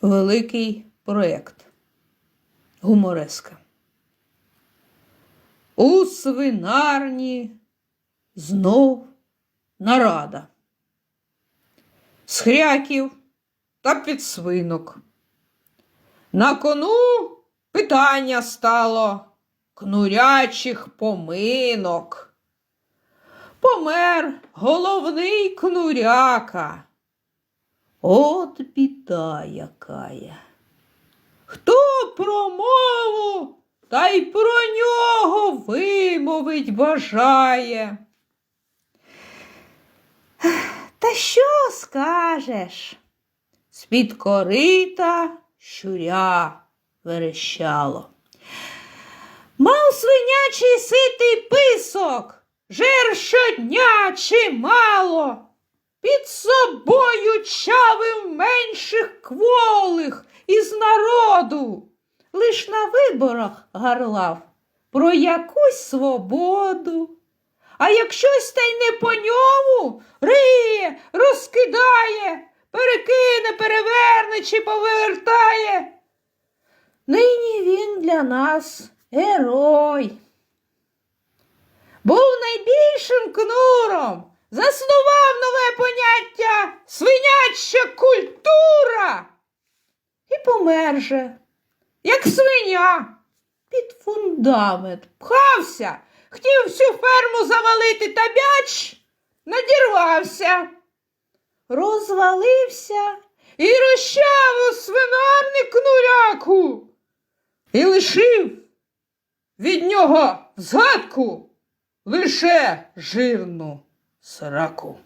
Великий проєкт. Гумореска. У свинарні знов нарада. З хряків та підсвинок. На кону питання стало кнурячих поминок. Помер головний кнуряка. От біда якая. Хто про мову та й про нього вимовить бажає? Та що скажеш? З-під корита щуря верещало. Мав свинячий ситий писок, жер щодня чимало. Під собою менших кволих із народу. Лиш на виборах гарлав про якусь свободу. А як щось та й не по ньому, риє, розкидає, перекине, переверне чи повертає. Нині він для нас герой. Був найбільшим кнуром, заснував нове поняття і помер же, як свиня, під фундамент пхався, хотів всю ферму завалити та бяч, надірвався, розвалився і розчавив свинарник кнуряку і лишив від нього згадку лише жирну сраку.